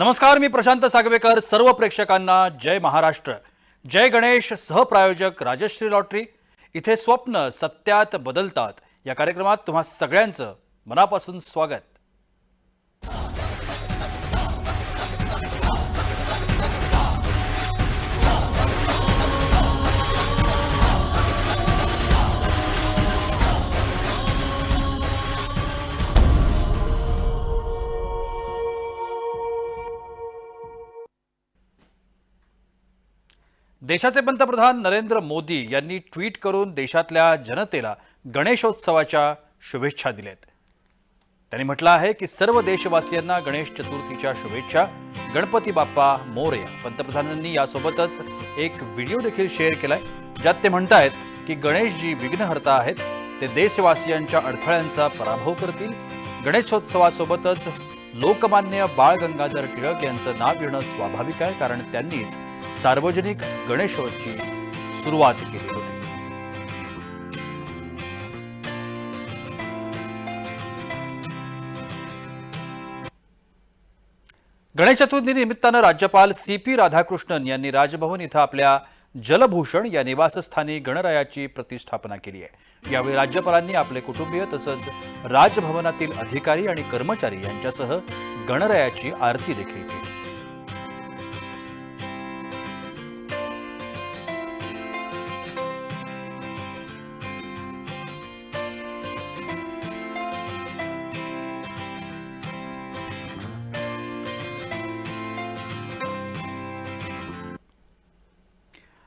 नमस्कार मी प्रशांत सागवेकर. सर्व प्रेक्षकांना जय महाराष्ट्र. जय गणेश सहप्रायोजक राजश्री लॉटरी. इथे स्वप्न सत्यात बदलतात. या कार्यक्रमात तुम्हा सगळ्यांचं मनापासून स्वागत. देशाचे पंतप्रधान नरेंद्र मोदी यांनी ट्विट करून देशातल्या जनतेला गणेशोत्सवाच्या शुभेच्छा दिल्यात. त्यांनी म्हटलं आहे की सर्व देशवासियांना गणेश चतुर्थीच्या शुभेच्छा. गणपती बाप्पा मोरया पंतप्रधानांनी यासोबतच एक व्हिडिओ देखील शेअर केलाय ज्यात ते म्हणतायत की गणेशजी विघ्नहर्ता आहेत ते देशवासियांच्या अडथळ्यांचा पराभव करतील. गणेशोत्सवासोबतच लोकमान्य बाळ गंगाधर टिळक यांचं नाव येणं स्वाभाविक आहे कारण त्यांनीच सार्वजनिक गणेशोत्सवाची सुरुवात केली होती. गणेश चतुर्थी निमित्तानं राज्यपाल सी पी राधाकृष्णन यांनी राजभवन इथं आपल्या जलभूषण या निवासस्थानी गणरायाची प्रतिष्ठापना केली आहे. यावेळी राज्यपालांनी आपले कुटुंबीय तसंच राजभवनातील अधिकारी आणि कर्मचारी यांच्यासह गणरायाची आरती देखील केली.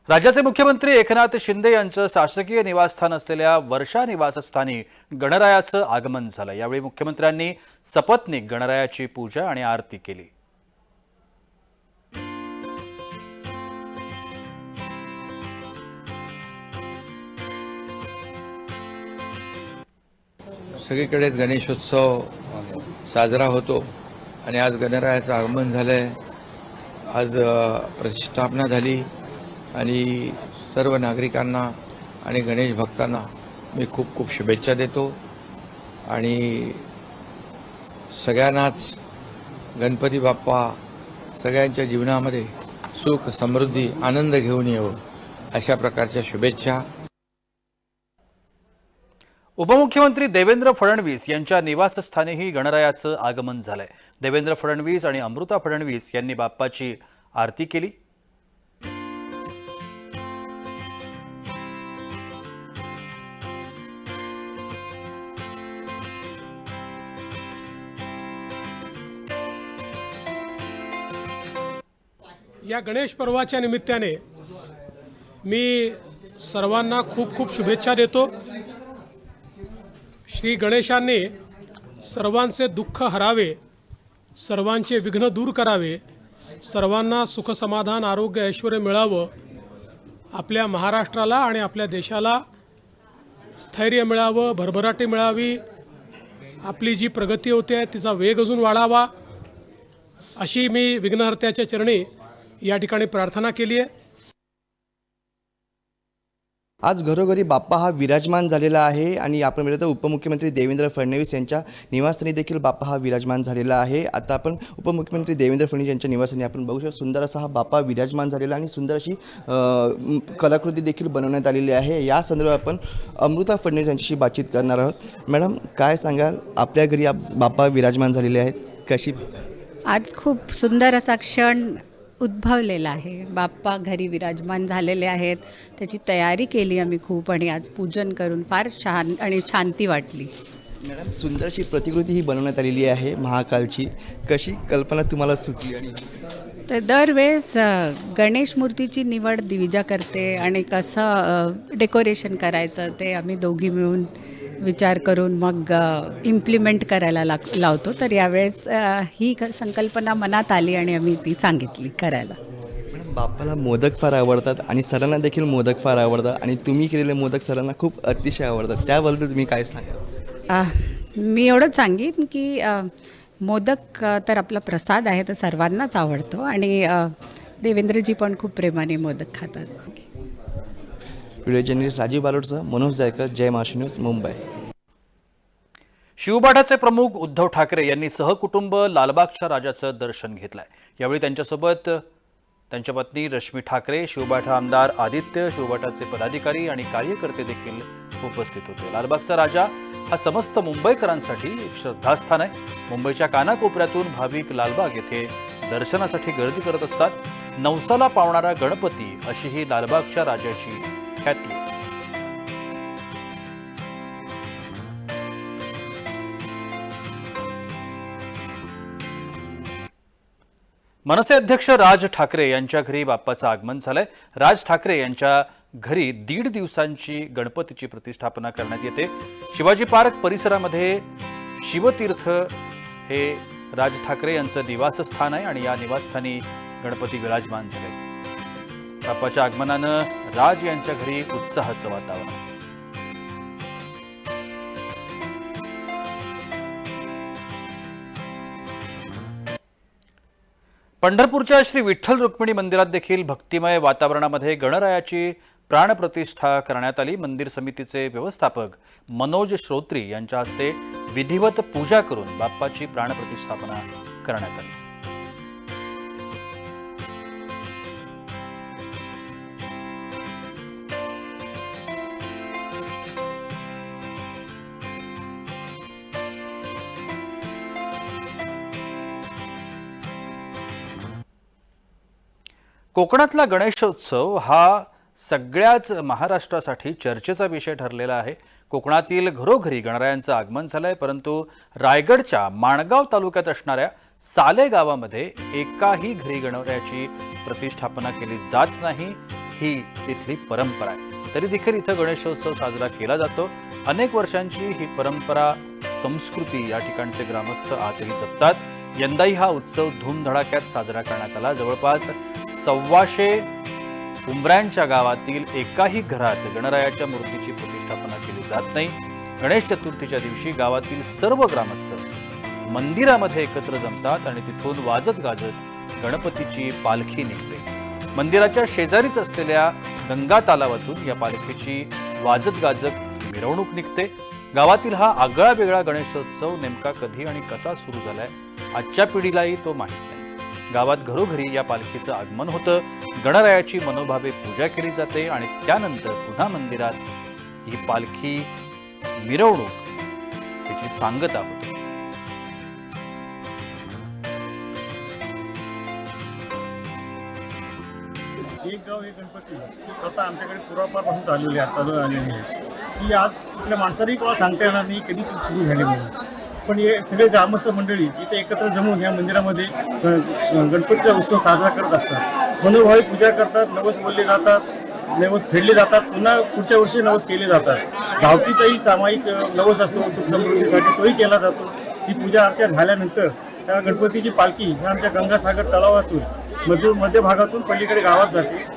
राज्याचे मुख्यमंत्री एकनाथ शिंदे यांचं शासकीय निवासस्थान असलेल्या वर्षा निवासस्थानी गणरायाचं आगमन झालं. यावेळी मुख्यमंत्र्यांनी सपत्नीक गणरायाची पूजा आणि आरती केली. सगळीकडेच गणेशोत्सव साजरा होतो आणि आज गणरायाचं आगमन झालंय. आज प्रतिष्ठापना झाली. आणि सर्व नागरिकांना आणि गणेश भक्तांना मी खूप खूप शुभेच्छा देतो. आणि सगळ्यांनाच गणपती बाप्पा सगळ्यांच्या जीवनामध्ये सुख समृद्धी आनंद घेऊन येवो अशा प्रकारच्या शुभेच्छा. उपमुख्यमंत्री देवेंद्र फडणवीस यांच्या निवासस्थानीही गणरायाचं आगमन झालंय. देवेंद्र फडणवीस आणि अमृता फडणवीस यांनी बाप्पाची आरती केली. या गणेश पर्वाच्या निमित्ताने मी सर्वांना खूप खूप शुभेच्छा देतो. श्री गणेशांनी सर्वांचे दुःख हरावे सर्वांचे विघ्न दूर करावे सर्वांना सुखसमाधान आरोग्य ऐश्वर मिळावं आपल्या महाराष्ट्राला आणि आपल्या देशाला स्थैर्य मिळावं भरभराटी मिळावी आपली जी प्रगती होते आहे तिचा वेग अजून वाढावा अशी मी विघ्नहर्त्याच्या चरणी या ठिकाणी प्रार्थना केली आहे. आज घरोघरी बाप्पा हा विराजमान झालेला आहे आणि आपण मिळत उपमुख्यमंत्री देवेंद्र फडणवीस यांच्या निवासस्थानी देखील बाप्पा हा विराजमान झालेला आहे. आता आपण उपमुख्यमंत्री देवेंद्र फडणवीस यांच्या निवासस्थानी आपण बघू शकतो सुंदर असा हा बाप्पा विराजमान झालेला आणि सुंदर अशी कलाकृती देखील बनवण्यात आलेली आहे. या संदर्भात आपण अमृता फडणवीस यांच्याशी बातचीत करणार आहोत. मॅडम काय सांगाल? आपल्या घरी आप बाप्पा विराजमान झालेले आहेत. कशी आज खूप सुंदर असा क्षण उद्भवलेला आहे. बाप्पा घरी विराजमान झालेले आहेत. त्याची तयारी केली आम्ही खूप आणि आज पूजन करून फार छान आणि शांती वाटली. मॅडम सुंदर अशी प्रतिकृती ही बनवण्यात आलेली आहे महाकालची. कशी कल्पना तुम्हाला सुचली आणि तर दरवेळेस गणेश मूर्तीची निवड दिविजा करते आणि कसं डेकोरेशन करायचं ते आम्ही दोघी मिळून विचार करून मग इम्प्लिमेंट करायला लाग लावतो. तर यावेळेस ही संकल्पना मनात आली आणि आम्ही ती सांगितली करायला. बाप्पाला मोदक फार आवडतात आणि सरांना देखील मोदक फार आवडतात आणि तुम्ही केलेले मोदक सरांना खूप अतिशय आवडतात. त्याबद्दल तुम्ही काय सांगा मी एवढंच सांगेन की मोदक तर आपला प्रसाद आहे तर सर्वांनाच आवडतो आणि देवेंद्रजी पण खूप प्रेमाने मोदक खातात. व्हिडिओ जर्नलिस्ट राजीव बालोडचं मनोज जायकर जय माशी न्यूज मुंबई शिवबाठाचे प्रमुख उद्धव ठाकरे यांनी सहकुटुंब लालबागच्या राजाचं दर्शन घेतलंय. यावेळी त्यांच्यासोबत त्यांच्या पत्नी रश्मी ठाकरे शिवबाठा आमदार आदित्य शिवबाठाचे पदाधिकारी आणि कार्यकर्ते देखील उपस्थित होते. लालबागचा राजा हा समस्त मुंबईकरांसाठी एक श्रद्धास्थान आहे. मुंबईच्या कानाकोपऱ्यातून भाविक लालबाग येथे दर्शनासाठी गर्दी करत असतात. नवसाला पावणारा गणपती अशी ही लालबागच्या राजाची ख्याती मनसे अध्यक्ष राज ठाकरे यांच्या घरी बाप्पाचं आगमन झालंय. राज ठाकरे यांच्या घरी दीड दिवसांची गणपतीची प्रतिष्ठापना करण्यात येते. शिवाजी पार्क परिसरामध्ये शिवतीर्थ हे राज ठाकरे यांचं निवासस्थान आहे आणि या निवासस्थानी गणपती विराजमान झाले. बाप्पाच्या आगमनानं राज यांच्या घरी उत्साहाचं वातावरण. पंढरपूरच्या श्री विठ्ठल रुक्मिणी मंदिरात देखील भक्तिमय वातावरणामध्ये गणरायाची प्राणप्रतिष्ठा करण्यात आली. मंदिर समितीचे व्यवस्थापक मनोज श्रोत्री यांच्या हस्ते विधिवत पूजा करून बाप्पाची प्राणप्रतिष्ठापना करण्यात आली. कोकणातला गणेशोत्सव हा सगळ्याच महाराष्ट्रासाठी चर्चेचा विषय ठरलेला आहे. कोकणातील घरोघरी गणरायांचं आगमन झालं आहे परंतु रायगडच्या माणगाव तालुक्यात असणाऱ्या साले गावामध्ये एकाही घरी गणरायाची प्रतिष्ठापना केली जात नाही. ही तिथली परंपरा आहे. तरी देखील इथं गणेशोत्सव साजरा केला जातो. अनेक वर्षांची ही परंपरा संस्कृती या ठिकाणचे ग्रामस्थ आजही जपतात. यंदाही हा उत्सव धूमधडाक्यात साजरा करण्यात आला. जवळपास सव्वाशे उंबऱ्यांच्या गावातील एकाही घरात गणरायाच्या मूर्तीची प्रतिष्ठापना केली जात नाही. गणेश चतुर्थीच्या दिवशी गावातील सर्व ग्रामस्थ मंदिरामध्ये एकत्र जमतात आणि तिथून वाजत गाजत गणपतीची पालखी निघते. मंदिराच्या शेजारीच असलेल्या गंगा तालावातून या पालखीची वाजत गाजत मिरवणूक निघते. गावातील हा आगळा वेगळा गणेशोत्सव नेमका कधी आणि कसा सुरू झालाय आजच्या पिढीलाही तो माहीत नाही. गावात घरोघरी या पालखीचं आगमन होतं. गणरायाची मनोभावे पूजा केली जाते आणि त्यानंतर पुन्हा मंदिरात ही पालखी मिरवणूक त्याची सांगता होते. एक गाव एक गणपती. ही प्रथा आमच्याकडे पूर्वापारपासून चाललेली आहे चालू आलेली आहे. ती आज इथल्या माणसालाही कोणा सांगता येणार नाही कधी सुरू झाली म्हणून. पण हे सगळे ग्रामस्थ मंडळी इथे एकत्र जमून या मंदिरामध्ये गणपतीचा उत्सव साजरा करत असतात. मनोभावी पूजा करतात नवस बोलले जातात नवस फेडले जातात पुन्हा पुढच्या वर्षी नवस केले जातात. गावकीचाही सामायिक नवस असतो सुख समृद्धीसाठी तोही केला जातो. ही पूजा अर्चा झाल्यानंतर त्या गणपतीची पालखी ह्या आमच्या गंगासागर तलावातून मध्य मध्य भागातून पलीकडे गावात जाते.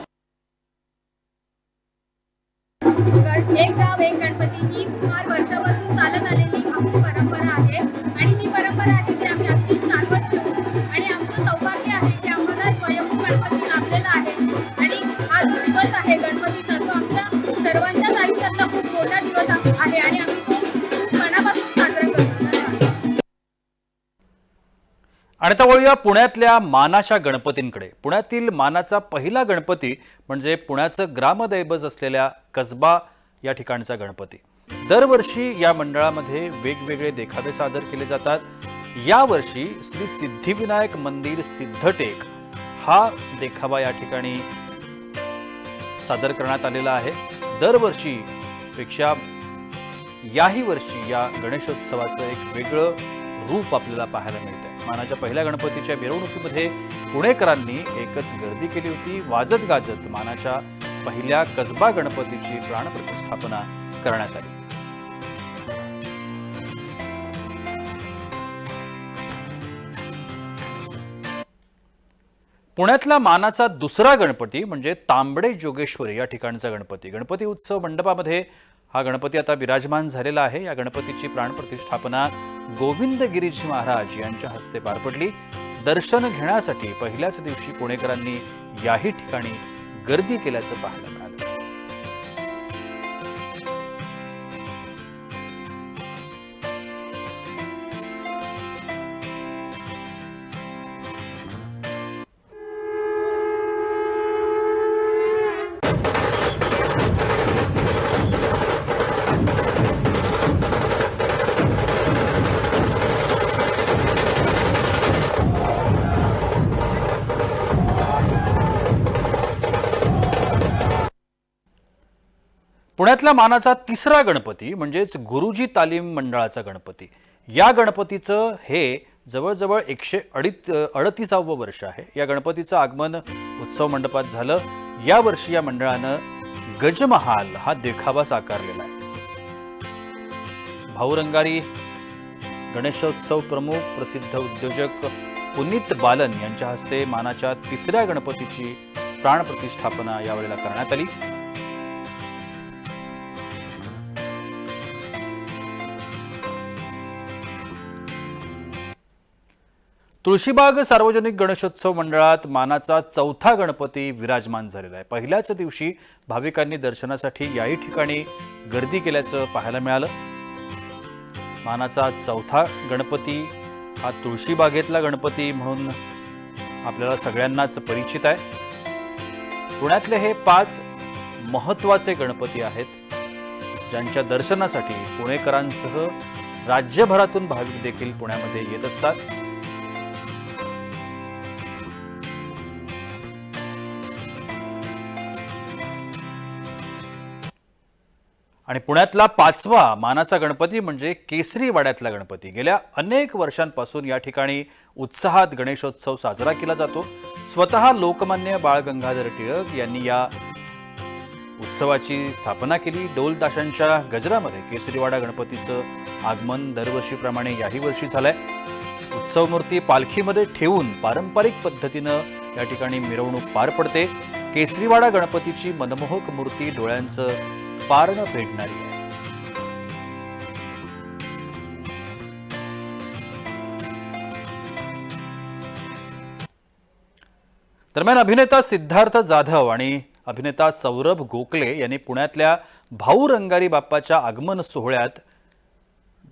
एक गाव एक गणपती. ही फार वर्षापासून चालत आलेली आपली परंपरा आहे. आणि ही परंपरा आहे ती आम्ही अशी चालवत ठेवू. आणि आमचं सौभाग्य आहे की आम्हाला स्वयंभू गणपती लाभलेला आहे. आणि हा जो दिवस आहे गणपतीचा तो आमच्या सर्वांच्याच आयुष्यातला खूप मोठा दिवस आहे. आणि आम्ही तो मनापासून साजरा करतो आणि आता वळूया पुण्यातल्या मानाच्या गणपतींकडे. पुण्यातील मानाचा पहिला गणपती म्हणजे पुण्याचं ग्रामदैवज असलेल्या कसबा या ठिकाणचा गणपती. दरवर्षी या मंडळामध्ये वेगवेगळे देखावे सादर केले जातात. यावर्षी श्री सिद्धिविनायक मंदिर सिद्धटेक हा देखावा या ठिकाणी सादर करण्यात आलेला आहे. दरवर्षी पेक्षा याही वर्षी या गणेशोत्सवाचं एक वेगळं रूप आपल्याला पाहायला मिळतं मानाच्या पहिल्या गणपतीच्या मिरवणुकीमध्ये पुणेकरांनी एकच गर्दी केली होती. वाजत गाजत मानाच्या पहिल्या कसबा गणपतीची प्राणप्रतिष्ठापना करण्यात आली. पुण्यातला मानाचा दुसरा गणपती म्हणजे तांबडे जोगेश्वरी या ठिकाणचा गणपती. गणपती उत्सव मंडपामध्ये हा गणपती आता विराजमान झालेला आहे. या गणपतीची प्राणप्रतिष्ठापना गोविंद गिरीजी महाराज यांच्या हस्ते पार पडली. दर्शन घेण्यासाठी पहिल्याच दिवशी पुणेकरांनी याही ठिकाणी गर्दी केल्याचं पाहायला मिळालं. पुण्यातल्या मानाचा तिसरा गणपती म्हणजेच गुरुजी तालीम मंडळाचा गणपती. या गणपतीचं हे जवळजवळ एकशे अडीत अडतीसावं वर्ष आहे. या गणपतीचं आगमन उत्सव मंडपात झालं. या वर्षी या मंडळानं गजमहाल हा देखावा साकारलेला आहे. भाऊरंगारी गणेशोत्सव प्रमुख प्रसिद्ध उद्योजक पुनीत बालन यांच्या हस्ते मानाच्या तिसऱ्या गणपतीची प्राणप्रतिष्ठापना यावेळेला करण्यात आली. तुळशीबाग सार्वजनिक गणेशोत्सव मंडळात मानाचा चौथा गणपती विराजमान झालेला आहे. पहिल्याच दिवशी भाविकांनी दर्शनासाठी याही ठिकाणी गर्दी केल्याचं पाहायला मिळालं. मानाचा चौथा गणपती हा तुळशीबागेतला गणपती म्हणून आपल्याला सगळ्यांनाच परिचित आहे. पुण्यातले हे पाच महत्त्वाचे गणपती आहेत ज्यांच्या दर्शनासाठी पुणेकरांसह राज्यभरातून भाविक देखील पुण्यामध्ये येत असतात. आणि पुण्यातला पाचवा मानाचा गणपती म्हणजे केसरी वाड्यातला गणपती. गेल्या अनेक वर्षांपासून या ठिकाणी उत्साहात गणेशोत्सव साजरा केला जातो. स्वतः लोकमान्य बाळ गंगाधर टिळक यांनी या उत्सवाची स्थापना केली. डोलदाशांच्या गजरामध्ये केसरीवाडा गणपतीचं आगमन दरवर्षीप्रमाणे याही वर्षी झालंय. उत्सव मूर्ती पालखीमध्ये ठेवून पारंपरिक पद्धतीनं या ठिकाणी मिरवणूक पार पडते. केसरीवाडा गणपतीची मनमोहक मूर्ती डोळ्यांचं पारणं फेडणारी आहे. दरम्यान अभिनेता सिद्धार्थ जाधव आणि अभिनेता सौरभ गोखले यांनी पुण्यातल्या भाऊ रंगारी बाप्पाच्या आगमन सोहळ्यात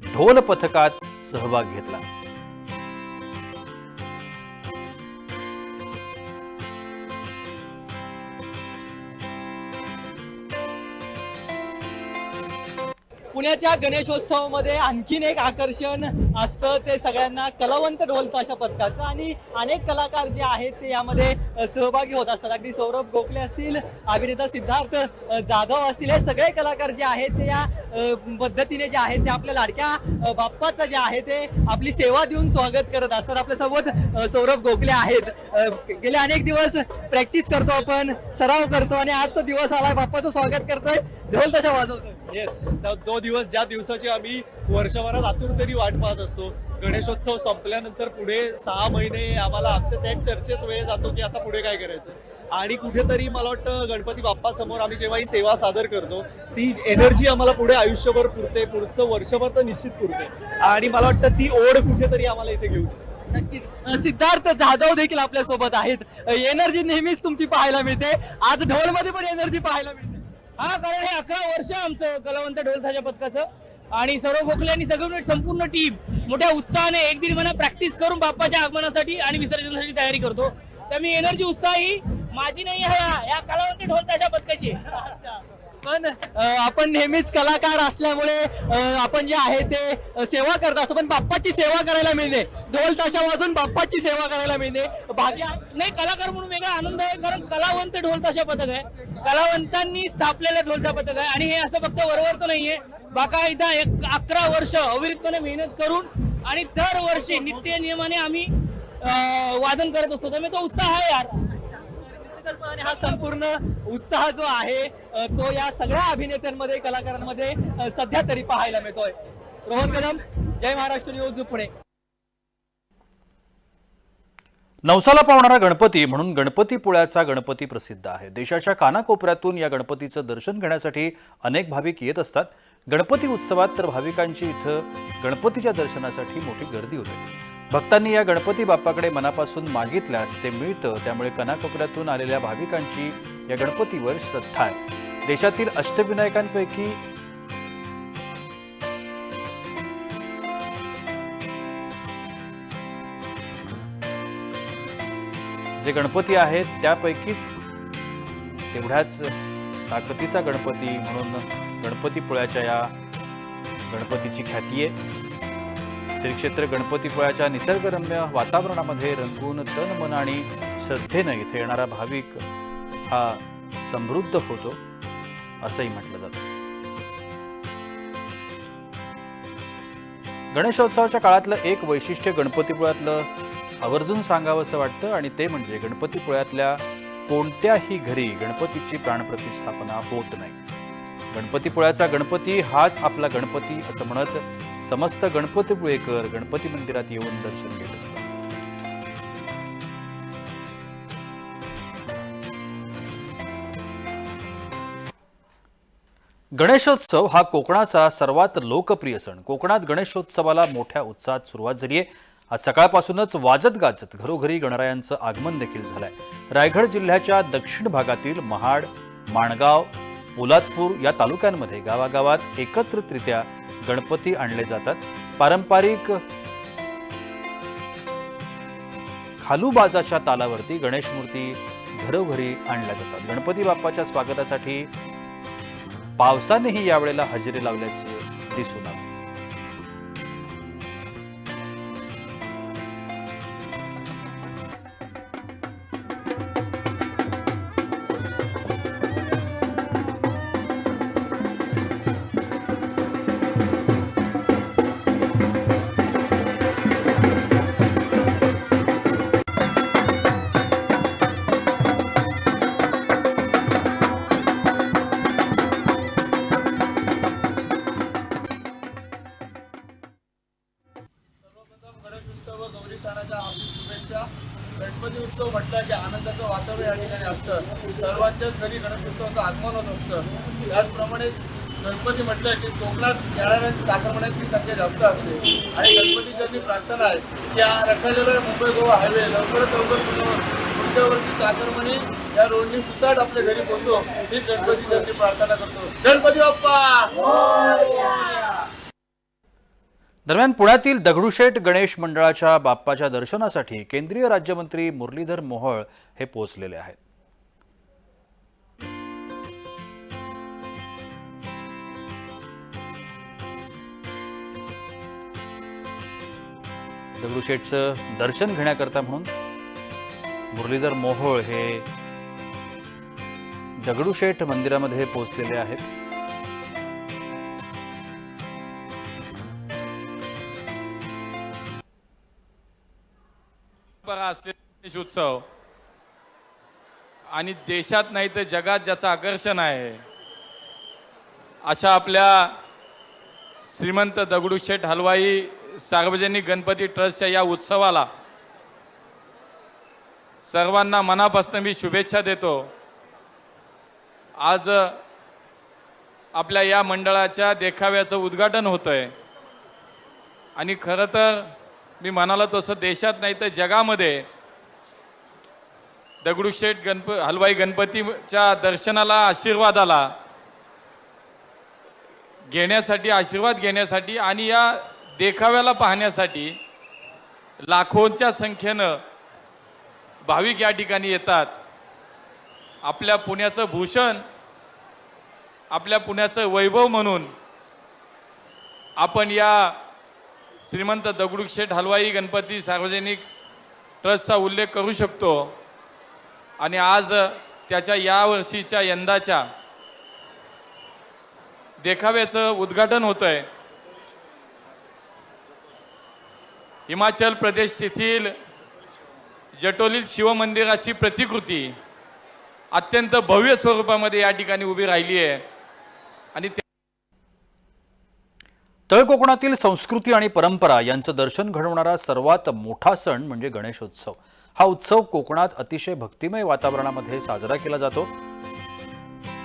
ढोल पथकात सहभाग घेतला. पुण्याच्या गणेशोत्सवामध्ये आणखीन एक आकर्षण असतं ते सगळ्यांना कलावंत ढोलताशा पथकाचं. आणि अनेक कलाकार जे आहेत ते यामध्ये सहभागी होत असतात. अगदी सौरभ गोखले असतील अभिनेता सिद्धार्थ जाधव असतील हे सगळे कलाकार जे आहेत ते या पद्धतीने जे आहेत ते आपल्या लाडक्या बाप्पाचं जे आहे ते आपली सेवा देऊन स्वागत करत असतात. आपल्यासोबत सौरभ गोखले आहेत. गेले अनेक दिवस प्रॅक्टिस करतो आपण सराव करतो आणि आजचा दिवस आलाय बाप्पाचं स्वागत करतोय. ढोल तशा वाजवतोय. येस तो दिवस ज्या दिवसाची आम्ही वर्षभरात आतुरतेने वाट पाहत असतो गणेशोत्सव संपल्यानंतर पुढे सहा महिने आम्हाला आमच्या त्याच चर्चेत वेळ जातो की आता पुढे काय करायचं. आणि कुठेतरी मला वाटतं गणपती बाप्पा समोर आम्ही जेव्हा ही सेवा सादर करतो ती एनर्जी आम्हाला पुढे आयुष्यभर पुरते पुढचं वर्षभर तर निश्चित पुरते. आणि मला वाटतं ती ओढ कुठेतरी आम्हाला इथे घेऊ नक्कीच. सिद्धार्थ जाधव देखील आपल्यासोबत आहेत. एनर्जी नेहमीच तुमची पाहायला मिळते. आज ढोलमध्ये पण एनर्जी पाहायला मिळते. हा कारण हे अकरा वर्ष आमचं कलावंत ढोलताच्या पथकाचं आणि सर्व गोखले आणि सगळं संपूर्ण टीम मोठ्या उत्साहाने एक दीड महिना प्रॅक्टिस करून बाप्पाच्या आगमनासाठी आणि विसर्जनासाठी तयारी करतो. तर मी एनर्जी उत्साह ही माझी नाही आहे या- कलावंत ढोलताच्या पथकाची पण आपण नेहमीच कलाकार असल्यामुळे आपण जे आहे ते सेवा करत असतो. पण बाप्पाची सेवा करायला मिळते. ढोल ताशा वाजून बाप्पाची सेवा करायला मिळते. भाग्य नाही कलाकार म्हणून वेगळा आनंद आहे कारण कलावंत ढोलताशा पथक आहे. कलावंतांनी स्थापलेलं ढोलता पथक आहे. आणि हे असं फक्त वरवरचं नाहीये. बाकायदा एक अकरा वर्ष अविरतपणे मेहनत करून आणि दरवर्षी नित्य नियमाने आम्ही वादन करत असतो. त्यामुळे तो उत्साह आहे यार. निश्चितपणाने हा संपूर्ण उत्साह जो आहे तो या सगळ्या अभिनेत्यांमध्ये कलाकारांमध्ये सध्या तरी पाहायला मिळतोय. रोहन कदम जय महाराष्ट्र न्यूज पुणे. नवसाला पावणारा गणपती म्हणून गणपतीपुळ्याचा गणपती प्रसिद्ध आहे. देशाच्या कानाकोपऱ्यातून या गणपतीचं दर्शन घेण्यासाठी अनेक भाविक येत असतात. गणपती उत्सवात तर भाविकांची इथं गणपतीच्या दर्शनासाठी मोठी गर्दी होते. भक्तांनी या गणपती बाप्पाकडे मनापासून मागितल्यास ते मिळतं त्यामुळे कनाकोपऱ्यातून आलेल्या भाविकांची या गणपतीवर श्रद्धा आहे. देशातील अष्टविनायकांपैकी जे गणपती आहेत त्यापैकीच तेवढ्याच ताकदीचा गणपती म्हणून गणपतीपुळ्याच्या या गणपतीची ख्याती आहे. श्रीक्षेत्र गणपतीपुळ्याच्या निसर्गरम्य वातावरणामध्ये रंगून तन मन आणि श्रद्धेनं इथे येणारा भाविक हा समृद्ध होतो असंही म्हटलं जातं. गणेशोत्सवाच्या काळातलं एक वैशिष्ट्य गणपतीपुळ्यातलं आवर्जून सांगावंसं वाटतं आणि ते म्हणजे गणपतीपुळ्यातल्या कोणत्याही घरी गणपतीची प्राणप्रतिष्ठापना होत नाही. गणपतीपुळ्याचा गणपती हाच आपला गणपती असं म्हणत समस्त गणपतीपुळेकर गणपती मंदिरात येऊन दर्शन घेत असतात. गणेशोत्सव हा कोकणाचा सर्वात लोकप्रिय सण. कोकणात गणेशोत्सवाला मोठ्या उत्साहात सुरुवात झाली आहे. आज सकाळपासूनच वाजत गाजत घरोघरी गणरायांचं आगमन देखील झालंय. रायगड जिल्ह्याच्या दक्षिण भागातील महाड माणगाव पोलादपूर या तालुक्यांमध्ये गावागावात एकत्रितरित्या गणपती आणले जातात. पारंपरिक खालूबाजाच्या तालावरती गणेश मूर्ती घरोघरी आणल्या जातात. गणपती बाप्पाच्या स्वागतासाठी पावसानेही यावेळेला हजेरी लावल्याचे दिसून आले. असतं. सर्वांच्याच घरी गणेशोत्सवाचं आगमन होत असतं. त्याचप्रमाणे गणपती म्हटलं की कोकणात येणाऱ्या चाकरमान्यांची संख्या जास्त असते. आणि गणपतीची प्रार्थना आहे की हा रखडलेला मुंबई गोवा हायवे लवकरात लवकर पुढच्या वर्षी चाकरमणी या रोडनी सुसाट आपल्या घरी पोहोचो. हीच गणपतीची प्रार्थना करतो. गणपती बाप्पा! दरम्यान पुण्यातील दगडूशेठ गणेश मंडळाच्या बाप्पाच्या दर्शनासाठी केंद्रीय राज्यमंत्री मुरलीधर मोहोळ हे पोहोचलेले आहेत. दगडूशेठचं दर्शन घेण्याकरता म्हणून मुरलीधर मोहोळ हे दगडूशेठ मंदिरामध्ये पोहोचलेले आहेत. असलेला उत्सव. आणि देशात नाही तर जगात ज्याचं आकर्षण आहे अशा आपल्या श्रीमंत दगडूशेठ हलवाई सार्वजनिक गणपती ट्रस्टच्या या उत्सवाला सर्वांना मनापासून मी शुभेच्छा देतो. आज आपल्या या मंडळाच्या देखाव्याचं उद्घाटन होतं आहे आणि खरं तर मी म्हणालो तसं देशात नाही तर जगामध्ये दगडूशेठ गणप हलवाई गणपतीच्या दर्शनाला आशीर्वादाला घेण्यासाठी आशीर्वाद घेण्यासाठी आणि या देखाव्याला पाहण्यासाठी लाखोंच्या संख्येनं भाविक या ठिकाणी येतात. आपल्या पुण्याचं भूषण आपल्या पुण्याचं वैभव म्हणून आपण या श्रीमंत दगडूशेठ हलवाई गणपती सार्वजनिक ट्रस्टचा उल्लेख करू शकतो. आणि आज त्याच्या या वर्षीच्या यंदाच्या देखाव्याचं उद्घाटन होतं आहे हिमाचल प्रदेश येथील जटोलीत शिवमंदिराची प्रतिकृती अत्यंत भव्य स्वरूपामध्ये या ठिकाणी उभी राहिली आहे. आणि त्या- तळकोकणातील संस्कृती आणि परंपरा यांचं दर्शन घडवणारा सर्वात मोठा सण म्हणजे गणेशोत्सव. हा उत्सव कोकणात अतिशय भक्तिमय वातावरणामध्ये साजरा केला जातो.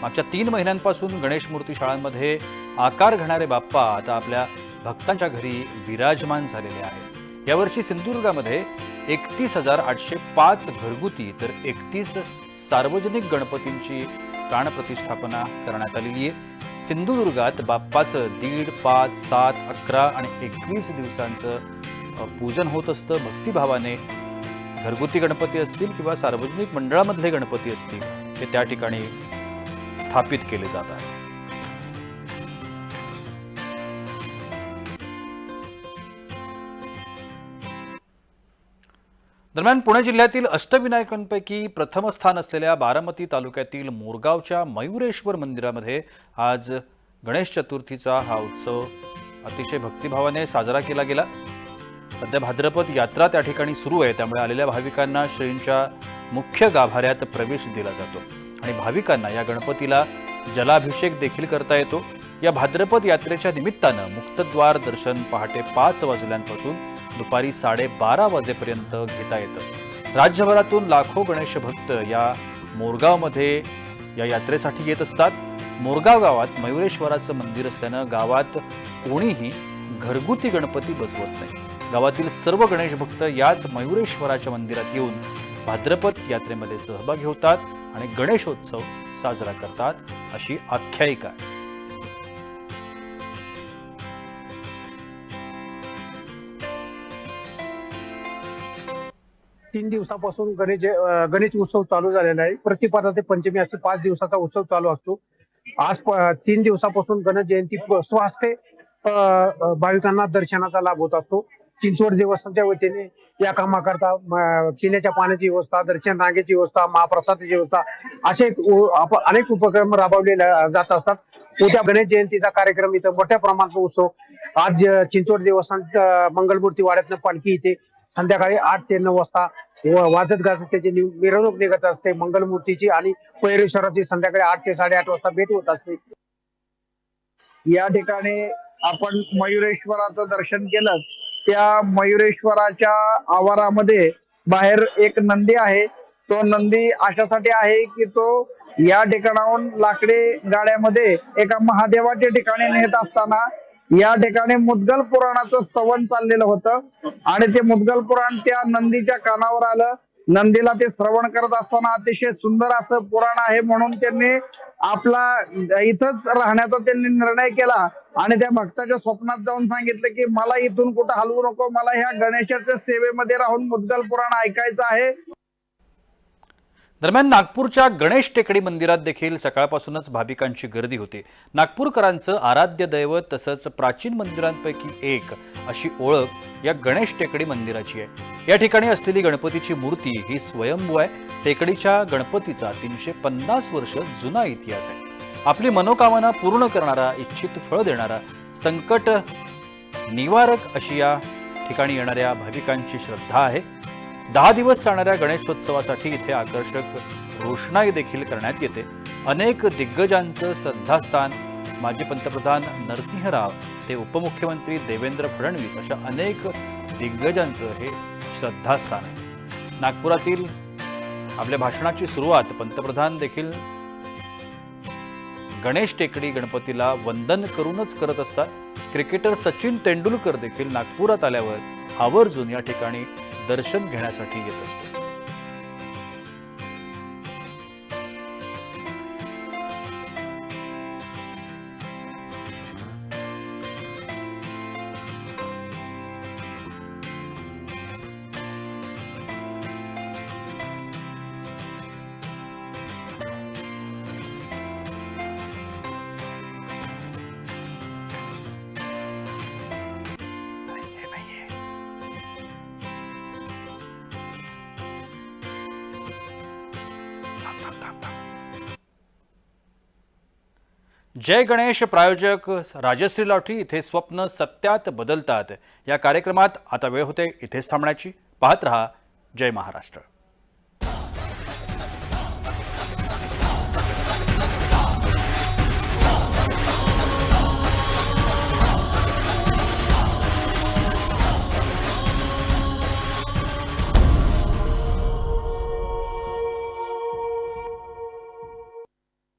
मागच्या तीन महिन्यांपासून गणेश मूर्ती शाळांमध्ये आकार घेणारे बाप्पा आता आपल्या भक्तांच्या घरी विराजमान झालेले आहेत. यावर्षी सिंधुदुर्गामध्ये एकतीस हजार आठशे पाच घरगुती तर एकतीस सार्वजनिक गणपतींची प्राणप्रतिष्ठापना करण्यात आलेली आहे. सिंधुदुर्गात बाप्पाचं दीड पाच सात अकरा आणि एकवीस दिवसांचं पूजन होत असतं. भक्तिभावाने घरगुती गणपती असतील किंवा सार्वजनिक मंडळामधले गणपती असतील ते त्या ठिकाणी स्थापित केले जात दरम्यान पुणे जिल्ह्यातील अष्टविनायकांपैकी प्रथम स्थान असलेल्या बारामती तालुक्यातील मोरगावच्या मयुरेश्वर मंदिरामध्ये आज गणेश चतुर्थीचा हा उत्सव अतिशय भक्तिभावाने साजरा केला गेला. सध्या भाद्रपद यात्रा त्या ठिकाणी सुरू आहे त्यामुळे आलेल्या भाविकांना श्रींच्या मुख्य गाभाऱ्यात प्रवेश दिला जातो आणि भाविकांना या गणपतीला जलाभिषेक देखील करता येतो. या भाद्रपद यात्रेच्या निमित्तानं मुक्तद्वार दर्शन पहाटे पाच वाजल्यापासून दुपारी साडेबारा वाजेपर्यंत घेता येतं. राज्यभरातून लाखो गणेश भक्त या मोरगावमध्ये या यात्रेसाठी येत असतात. मोरगाव गावात मयुरेश्वराचं मंदिर असल्यानं गावात कोणीही घरगुती गणपती बसवत नाही. गावातील सर्व गणेश भक्त याच मयुरेश्वराच्या मंदिरात येऊन भाद्रपद यात्रेमध्ये सहभागी होतात आणि गणेशोत्सव साजरा करतात अशी आख्यायिका आहे. तीन दिवसापासून गणेश गणेश उत्सव चालू झालेला आहे. प्रतिपदा ते पंचमी असे पाच दिवसाचा उत्सव चालू असतो. आज तीन दिवसापासून गणेश जयंती स्वास्थ्य स्वहस्ते भाविकांना दर्शनाचा लाभ होत असतो. चिंचवड देवस्थानच्या वतीने या कामाकरता पिण्याच्या पाण्याची व्यवस्था दर्शन रांगेची व्यवस्था महाप्रसादाची व्यवस्था असे अनेक उपक्रम राबवले जात असतात. उद्या गणेश जयंतीचा कार्यक्रम इथं मोठ्या प्रमाणात उत्सव आज चिंचवड देवस्थान मंगलमूर्ती वाड्यातनं पालखी इथे संध्याकाळी आठ ते नऊ वाजता वाजत गाजत त्याची मिरवणूक निघत असते. मंगलमूर्तीची आणि पैरेश्वराची संध्याकाळी आठ ते साडेआठ वाजता भेट होत असते. या ठिकाणी आपण मयुरेश्वराचं दर्शन केलं. त्या मयुरेश्वराच्या आवारामध्ये बाहेर एक नंदी आहे. तो नंदी अशासाठी आहे की तो या ठिकाणाहून लाकडी गाड्यामध्ये एका महादेवाच्या ठिकाणी नेत असताना या ठिकाणी मुद्गल पुराणाचं स्तवन चाललेलं होतं. आणि ते मुदगल पुराण त्या नंदीच्या कानावर आलं. नंदीला ते श्रवण करत असताना अतिशय सुंदर असं पुराण आहे म्हणून त्यांनी आपला इथंच राहण्याचा त्यांनी निर्णय केला. आणि त्या भक्ताच्या स्वप्नात जाऊन सांगितलं की मला इथून कुठं हलवू नको. मला ह्या गणेशाच्या सेवेमध्ये राहून मुद्गल पुराण ऐकायचं आहे. दरम्यान नागपूरच्या गणेश टेकडी मंदिरात देखील सकाळपासूनच भाविकांची गर्दी होती. नागपूरकरांचं आराध्य दैवत तसंच प्राचीन मंदिरांपैकी एक अशी ओळख या गणेश टेकडी मंदिराची आहे. या ठिकाणी असलेली गणपतीची मूर्ती ही स्वयंभू आहे. टेकडीच्या गणपतीचा तीनशे पन्नास वर्ष जुना इतिहास आहे. आपली मनोकामना पूर्ण करणारा इच्छित फळ देणारा संकट निवारक अशी या ठिकाणी येणाऱ्या भाविकांची श्रद्धा आहे. दहा दिवस चालणाऱ्या गणेशोत्सवासाठी इथे आकर्षक रोषणाई देखील करण्यात येते. अनेक दिग्गजांचं श्रद्धास्थान माजी पंतप्रधान नरसिंह राव ते उपमुख्यमंत्री देवेंद्र फडणवीस अशा अनेक दिग्गजांचं हे श्रद्धास्थान आहे. नागपुरातील आपल्या भाषणाची सुरुवात पंतप्रधान देखील गणेश टेकडी गणपतीला वंदन करूनच करत असतात. क्रिकेटर सचिन तेंडुलकर देखील नागपुरात आल्यावर आवर्जून या ठिकाणी दर्शन घेण्यासाठी येत असतो. जय गणेश प्रायोजक राजश्री लॉटरी इथे स्वप्न सत्यात बदलतात. या कार्यक्रमात आता वेळ होते इथेच थांबण्याची. पाहत रहा जय महाराष्ट्र.